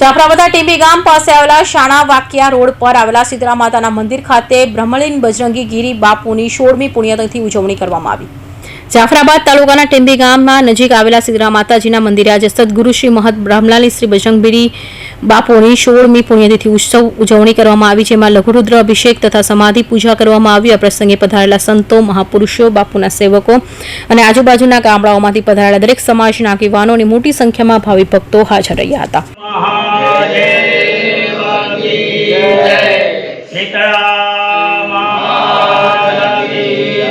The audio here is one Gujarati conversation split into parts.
જાફરાબાદના ટીંબી ગામ પાસે આવેલા શાણા વાકિયા રોડ પર આવેલા શીતળા માતાના મંદિર ખાતે બ્રહ્મલીન બજરંગી ગીરી બાપુની સોળમી પુણ્યતિથિ ઉજવણી કરવામાં આવી. જાફરાબાદ તાલુકાના ટેમ્બી ગામમાં નજીક આવેલા સિદ્ધરા માતાજીના મંદિરે આજે સદગુરુ શ્રી મહત બ્રહ્મલાલી શ્રી બજરંગબીરી બાપુની સોળમી પુણ્યતિથિ ઉત્સવ ઉજવણી કરવામાં આવી, જેમાં લઘુરુદ્ર અભિષેક તથા સમાધિ પૂજા કરવામાં આવી. આ પ્રસંગે પધારેલા સંતો, મહાપુરુષો, બાપુના સેવકો અને આજુબાજુના ગામડાઓમાંથી પધારેલા દરેક સમાજના આગેવાનો અને મોટી સંખ્યામાં ભાવિ ભક્તો હાજર રહ્યા હતા. જય કી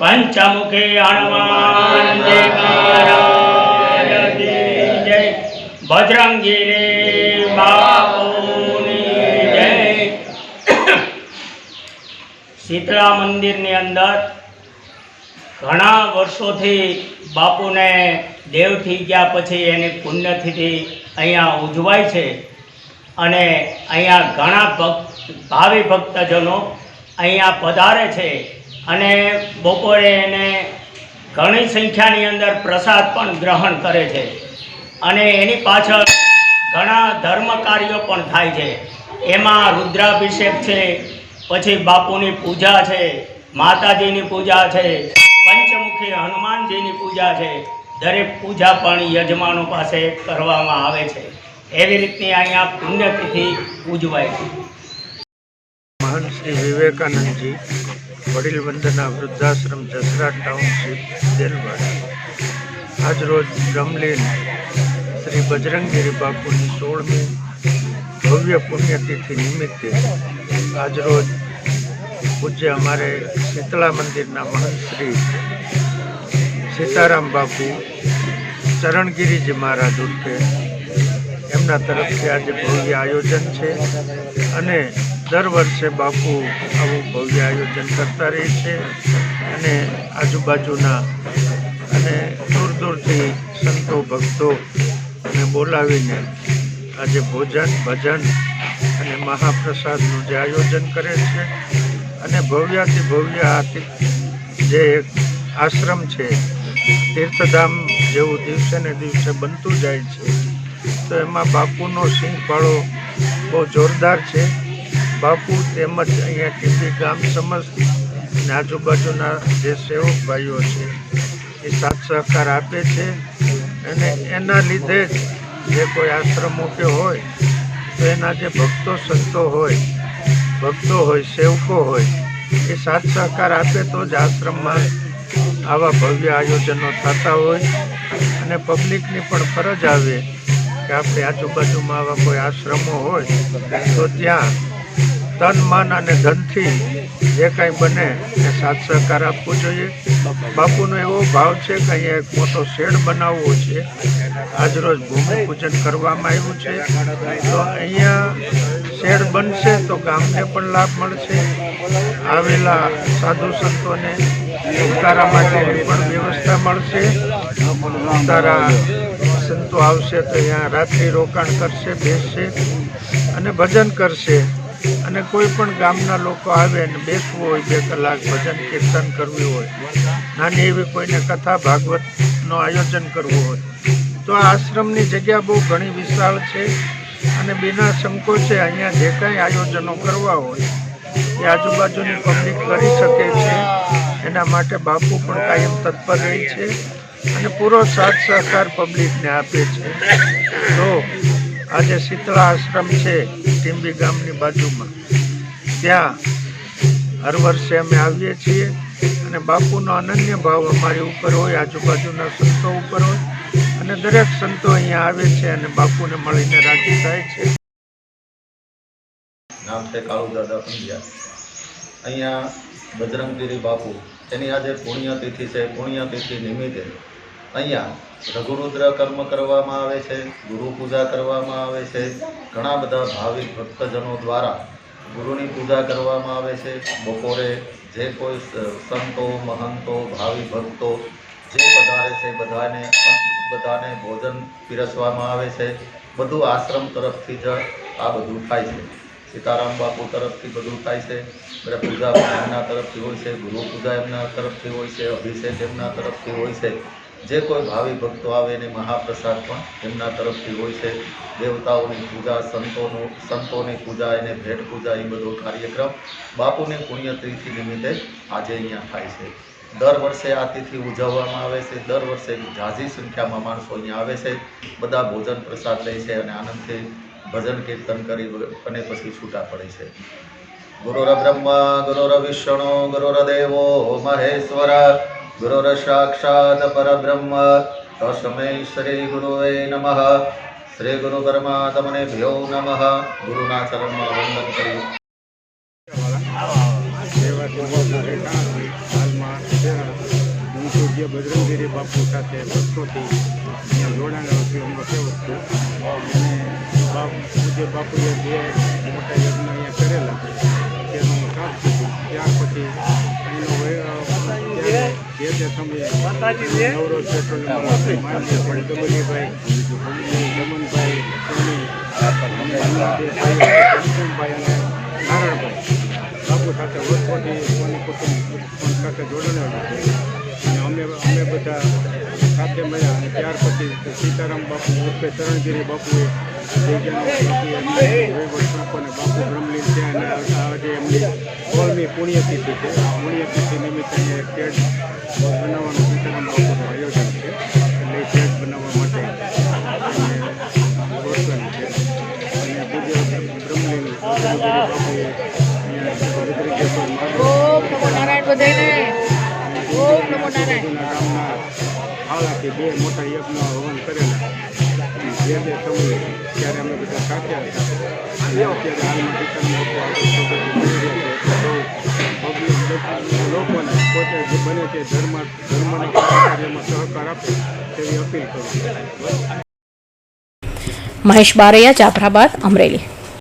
પંચમુખી હનુમાન બજરંગી બાપુની જય શીતળા મંદિરની અંદર ઘણા વર્ષોથી બાપુને દેવ થઈ ગયા પછી એની પુણ્યતિથિ અહીંયા ઉજવાય છે. અને અહીંયા ઘણા ભક્ત, ભાવિ ભક્તજનો અહીંયા પધારે છે અને બપોરે એને ઘણી સંખ્યાની અંદર પ્રસાદ પણ ગ્રહણ કરે છે. અને એની પાછળ ઘણા ધર્મ કાર્યો પણ થાય છે. એમાં રુદ્રાભિષેક છે, પછી બાપુની પૂજા છે, માતાજીની પૂજા છે, પંચમુખી હનુમાનજીની પૂજા છે. દરેક પૂજા પણ યજમાનો પાસે કરવામાં આવે છે. એવી રીતની અહીંયા પુણ્યતિથિ ઉજવાય છે. મહંત શ્રી વિવેકાનંદજી વડીલ વંદના વૃદ્ધાશ્રમ, જસરા ટાઉનશીપ દેલવાડ આજરોજ બ્રહ્મલીન શ્રી બજરંગગીરી બાપુની સોળમી ભવ્ય પુણ્યતિથિ નિમિત્તે આજરોજ પૂજ્ય અમારે શીતળા મંદિરના મહંત શ્રી સીતારામ બાપુ, ચરણગીરીજી મહારાજ ઉર્ફે એમના તરફથી આજે ભવ્ય આયોજન છે અને દર વર્ષે બાપુ આવું ભવ્ય આયોજન કરતા રહે છે અને આજુબાજુના અને દૂર દૂરથી સંતો ભક્તોને બોલાવીને આજે ભોજન, ભજન અને મહાપ્રસાદનું જે આયોજન કરે છે અને ભવ્યાથી ભવ્ય આ જે એક આશ્રમ છે, તીર્થધામ જેવું દિવસે ને દિવસે બનતું જાય છે. તો એમાં બાપુનો સિંહ ફાળો બહુ જોરદાર છે. બાપુ તેમજ અહીંયા ટીંબી ગામ સમજ અને આજુબાજુના જે સેવક ભાઈઓ છે, એ સાથ સહકાર આપે છે અને એના લીધે જ જે કોઈ આશ્રમો કે હોય, તો એના જે ભક્તો, સંતો હોય, ભક્તો હોય, સેવકો હોય, એ સાથ સહકાર આપે તો જ આશ્રમમાં આવા ભવ્ય આયોજનો થતા હોય અને પબ્લિકની પણ ફરજ આવે કે આપણે આજુબાજુમાં આવા કોઈ આશ્રમો હોય, તો ત્યાં તન, મન અને ધનથી જે કાંઈ બને એ સાથ સહકાર આપવો જોઈએ. બાપુનો એવો ભાવ છે કે અહીંયા એક મોટો શેડ બનાવવો છે. આજરોજ ભૂમિપૂજન કરવામાં આવ્યું છે. તો અહીંયા શેડ બનશે તો ગામને પણ લાભ મળશે. આવેલા સાધુ સંતોને ઉતારા માટેની પણ વ્યવસ્થા મળશે. ઉતારા સંતો આવશે તો અહીંયા રાત્રિ રોકાણ કરશે, બેસશે અને ભજન કરશે. અને કોઈ પણ ગામના લોકો આવે અને બેસવું હોય બે કલાક ભજન કીર્તન કરવું હોય, નાની એવી કોઈને કથા ભાગવતનું આયોજન કરવું હોય, તો આ આશ્રમની જગ્યા બહુ ઘણી વિશાળ છે અને બિના સંકોચે અહીંયા જે કાંઈ આયોજનો કરવા હોય, એ આજુબાજુની પબ્લિક કરી શકે છે. એના માટે બાપુ પણ કાયમ તત્પર રહી છે. અને પૂરો સાથ સહકાર પબ્લિકને આપે છે. તો આજે શીતળા આશ્રમ છે, ટીંબી ગામની બાજુમાં. ત્યાં હર વર્ષે અમે આવીએ છીએ અને બાપુનો અનન્ય ભાવ અમારી ઉપર હોય, આજુબાજુના સંતો ઉપર હોય, અને દરેક સંતો અહીંયા આવે છે અને બાપુને મળીને રાજી થાય છે. નામ છે કાળુદાદા પંડ્યા. અહીંયા બજરંગગીરી બાપુ, એની આજે પુણ્યતિથિ છે, પુણ્યતિથિ નિમિત્તે અહીંયા રઘુરુદ્ર કર્મ કરવામાં આવે છે, ગુરુ પૂજા કરવામાં આવે છે, ઘણા બધા ભાવિક ભક્તજનો દ્વારા ગુરુની પૂજા કરવામાં આવે છે. બપોરે જે કોઈ સંતો, મહંતો, ભાવિ ભક્તો જે પધારે છે, બધાને બધાને ભોજન પીરસવામાં આવે છે. બધું આશ્રમ તરફથી જ આ બધું થાય છે. સીતારામ બાપુ તરફથી બધું થાય છે. પૂજા એમના તરફથી હોય છે, ગુરુ પૂજા એમના તરફથી હોય છે, અભિષેક એમના તરફથી હોય છે. જે કોઈ ભાવિ ભક્તો આવે એને મહાપ્રસાદ પણ એમના તરફથી હોય છે. દેવતાઓની પૂજા, સંતોનો, સંતોની પૂજા, એને ભેટ પૂજા, એ બધો કાર્યક્રમ બાપુની પુણ્યતિથિ નિમિત્તે આજે અહીંયા થાય છે. દર વર્ષે આ તિથિ ઉજવવામાં આવે છે. દર વર્ષે ઝાઝી સંખ્યામાં માણસો અહીંયા આવે છે. બધા ભોજન પ્રસાદ લે છે અને આનંદથી ભજન કીર્તન કરી અને પછી છૂટા પડે છે. ગુરુર બ્રહ્મા, ગુરુર વિષ્ણુ ગુરુર્દેવો મહેશ્વર ગુરુર સાક્ષાત પરબ્રહ્મ તસ્મૈ શ્રી ગુરુવે નમઃ શ્રી ગુરુ પરમાત્મને ભ્યો નમઃ ગુરુના ચરણમાં વંદન કરી સેવા સંભાવના રહેતા હાલમાં હું પૂજ્ય બાપુ સાથે વર્ષોથી અહીંયા છું એમનો સેવક છું અને બાપ પૂજ્ય બાપુએ જે મોટા જે તે નવરોજ પેટ્રોલિયમ દમનભાઈ સોની નારાયણભાઈ બાપુ સાથે વર્ષોથી સોની કુટુંબ સાથે જોડાયેલા છે અને અમે અમે બધા સાથે મળ્યા ત્યાર પછી સીતારામ બાપુ ઉર્ફે ચરણગીરી બાપુએ વહીવટ બાપુ બ્રહ્મલીન છે અને આજે એમની સોળમી પુણ્યતિથિ છે પુણ્યતિથિ નિમિત્તે અહીંયા કેટ બનાવવાનું સીતારામ બાપુનું આયોજન છે. એટલે કેટ બનાવવા માટે ગોઠવેલું છે. અને પૂજ્ય બ્રહ્મલીન બાપુએ અહીંયા બદ્રિકેશ્વર ગામના હાલાથી બે મોટા યજ્ઞ હવન કરેલા. જે જે સમયે ત્યારે અમે બધા સાથે હતા, એ અત્યારે હાલમાં લોકોને પોતે જે બને તે ધર્મ, ધર્મના કાર્યમાં સહકાર આપે તેવી અપીલ કરું મહેશ બારૈયા, જાફરાબાદ, અમરેલી.